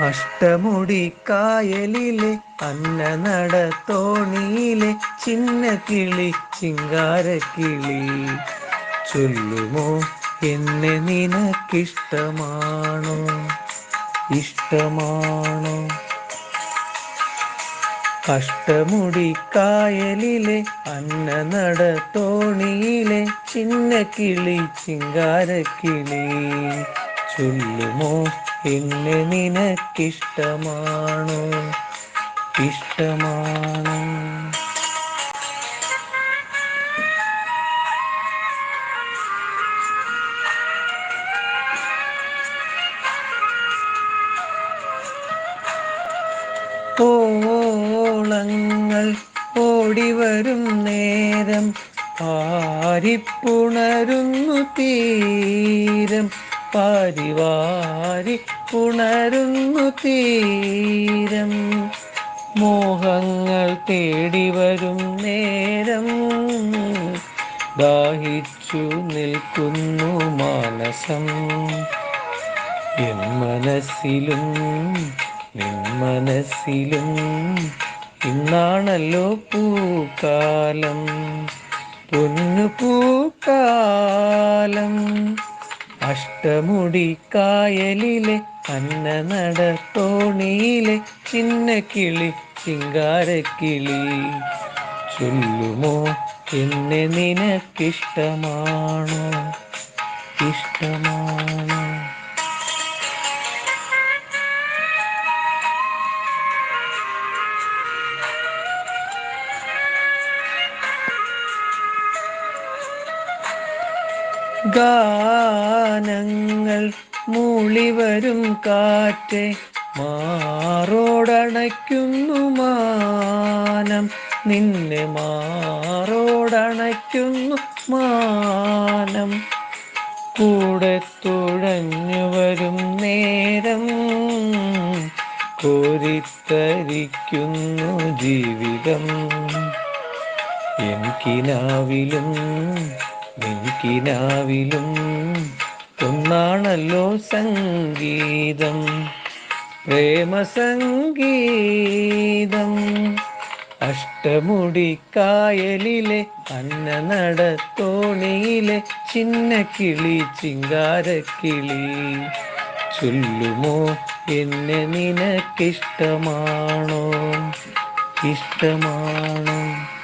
അഷ്ടമുടി കായലിലെ അന്നനട തോണിയിലെ ചിന്ന കിളി ചിങ്കാരക്കിളി ചൊല്ലുമോ എന്നെ നിനക്കിഷ്ടമാണോ? ഇഷ്ടമാണോ? അഷ്ടമുടി കായലിലെ അന്നനട തോണിയിലെ ചിന്ന കിളി ചിങ്കാരക്കിളി ചൊല്ലുമോ എന്നെ നിനക്കിഷ്ടമാണോ. ഇഷ്ടമാണോ. ഓളങ്ങൾ ഓടിവരും നേരം. ആരിപ്പുണരുന്നു തീരം. പാരിവാരി പുണരുന്നു തീരം. മോഹങ്ങൾ തേടി വരും നേരം. ദാഹിച്ചു നിൽക്കുന്നു മാനസം. എൻ മനസ്സിലും നിൻ മനസ്സിലും ഇന്നാണല്ലോ പൂക്കാലം. പൊന്നു പൂക്കാലം അഷ്ടമുടി കായലിലെ അന്നനട തോണിയിലെ ചിന്ന കിളി ശിങ്കാരക്കിളി ചൊല്ലുമോ? എന്നെ നിനക്കിഷ്ടമാണോ? ഇഷ്ടമാണോ ഗാനങ്ങൾ മൂളിവരും കാറ്റ് മാറോടണയ്ക്കുന്നു മാനം. നിന്നെ മാറോടണയ്ക്കുന്നു മാനം. കൂടെ തുഴഞ്ഞു വരും നേരം കോരിത്തരിക്കുന്നു ജീവിതം. എനിക്കിനാവിലും എനിക്കിനാവിലും ഒന്നാണല്ലോ സംഗീതം. പ്രേമസംഗീതം. അഷ്ടമുടി കായലിലെ അന്നനട തോണിയിലെ ചിന്ന കിളി ചിങ്കാരക്കിളി. ചൊല്ലുമോ എന്നെ നിനക്കിഷ്ടമാണോ? ഇഷ്ടമാണോ?